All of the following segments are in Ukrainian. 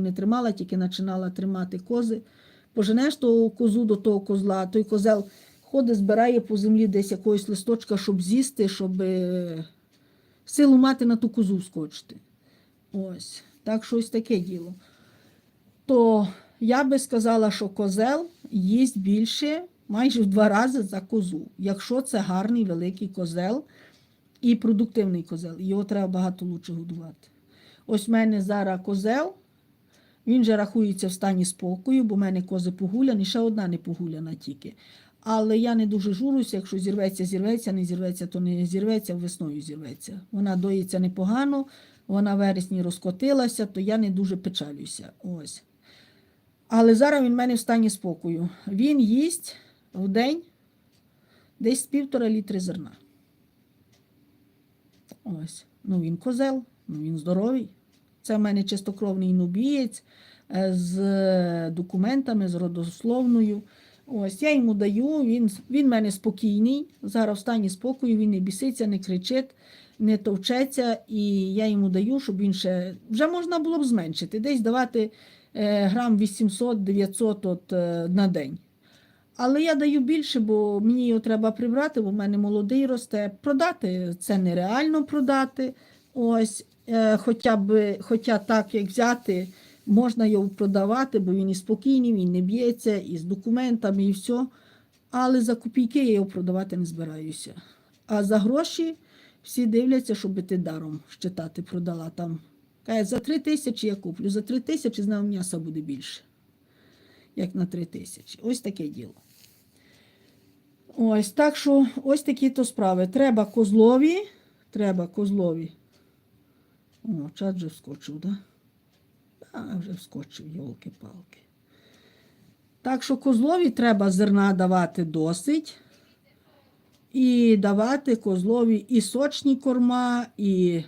не тримала, тільки починала тримати кози. Поженеш того козу до того козла, той козел ходить, збирає по землі десь якогось листочка, щоб з'їсти, щоб е, силу мати на ту козу скочити. Ось, так що ось таке діло. То я би сказала, що козел їсть більше майже в два рази за козу, якщо це гарний великий козел і продуктивний козел. Його треба багато лучше годувати. Ось в мене зараз козел, він же рахується в стані спокою, бо в мене кози погуляні, ще одна не погуляна тільки. Але я не дуже журуся, якщо зірветься, зірветься, не зірветься, то не зірветься, весною зірветься. Вона доїться непогано, вона в вересні розкотилася, то я не дуже печалюся. Ось. Але зараз він в мене в стані спокою. Він їсть в день десь півтора літри зерна. Ось. Ну він козел, ну він здоровий. Це в мене чистокровний нубієць е, з документами, з родословною. Ось я йому даю, він, він мене спокійний, зараз в стані спокою, він не біситься, не кричить, не товчеться, і я йому даю, щоб він ще вже можна було б зменшити, десь давати е, грам 800-900 от, е, на день. Але я даю більше, бо мені його треба прибрати, бо в мене молодий росте. Продати це нереально продати. Ось, хоча б, хоча так, як взяти, можна його продавати, бо він і спокійний, він не б'ється, і з документами, і все. Але за копійки я його продавати не збираюся. А за гроші всі дивляться, щоб ти даром щитати продала там. Каже, за три тисячі я куплю, за три тисячі з м'яса буде більше, як на три тисячі. Ось таке діло. Ось так що ось такі то справи. Треба козлові, треба козлові. О, чат вже вскочив, так? Да? Вже вскочив, йолки-палки. Так що козлові треба зерна давати досить. І давати козлові і сочні корма, і,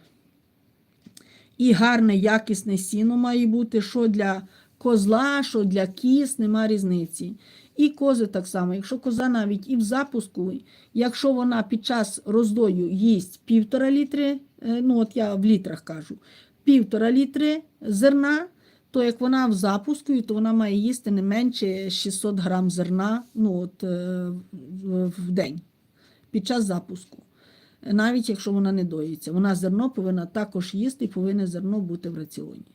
і гарне якісне сіно має бути, що для козла, що для кіз, нема різниці. І кози так само. Якщо коза навіть і в запуску, якщо вона під час роздою їсть півтора літри, ну от я в літрах кажу, півтора літри зерна, то як вона в запуску, то вона має їсти не менше 600 грам зерна ну от, е, в день під час запуску. Навіть якщо вона не доїться. Вона зерно повинна також їсти і повинне зерно бути в раціоні.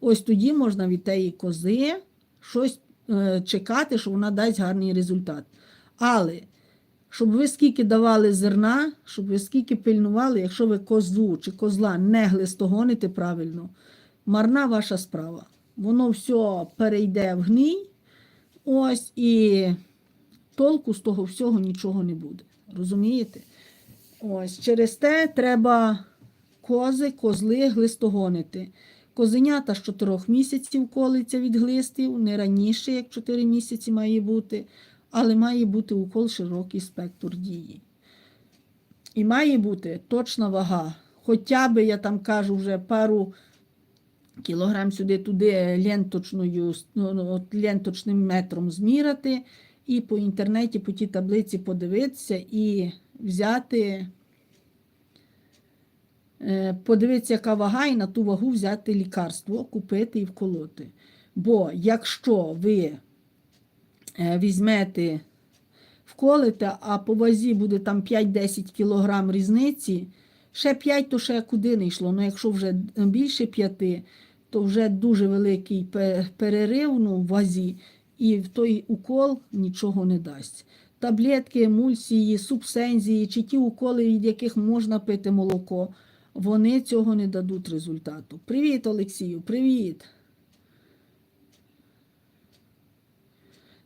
Ось тоді можна від тієї кози щось е, чекати, що вона дасть гарний результат. Але щоб ви скільки давали зерна, щоб ви скільки пильнували, якщо ви козу чи козла не глистогоните правильно, марна ваша справа. Воно все перейде в гній, ось і толку з того всього нічого не буде. Розумієте? Ось через те треба кози, козли глистогонити. Козенята з 4 місяців колиться від глистів, не раніше, як 4 місяці має бути, але має бути укол широкий спектр дії. І має бути точна вага. Хоча би, я там кажу, вже пару кілограм сюди-туди ленточною, ну, ну, ленточним метром зміряти, і по інтернеті, по тій таблиці подивитися і взяти, е, подивитися, яка вага, і на ту вагу взяти лікарство, купити і вколоти. Бо якщо ви візьмете, вколите, а по вазі буде там 5-10 кілограм різниці, ще 5, то ще куди не йшло. Ну, якщо вже більше 5, то вже дуже великий перерив ну, в вазі, і в той укол нічого не дасть. Таблетки, емульсії, субсензії, чи ті уколи, від яких можна пити молоко, вони цього не дадуть результату. Привіт, Олексію, привіт.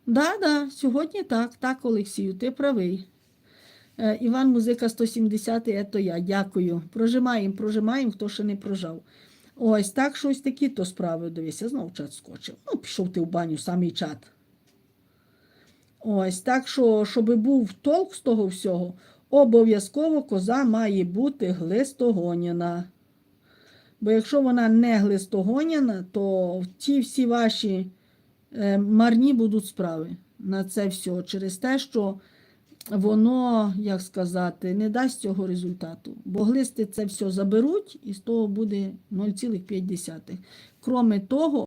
Да, да, сьогодні так, так, Олексію, ти правий. Е, Іван Музика 170, то я. Дякую. Прожимаємо, прожимаємо, хто ще не прожав. Ось так щось такі то справи. Дивися, знову чат скочив. Ну, пішов ти в баню, самий чат. Ось так що, щоб був толк з того всього, обов'язково коза має бути глистогоняна. Бо якщо вона не глистогоняна, то ті всі ваші е, марні будуть справи на це все. Через те, що воно, як сказати, не дасть цього результату. Бо глисти це все заберуть, і з того буде 0,5. кроме того,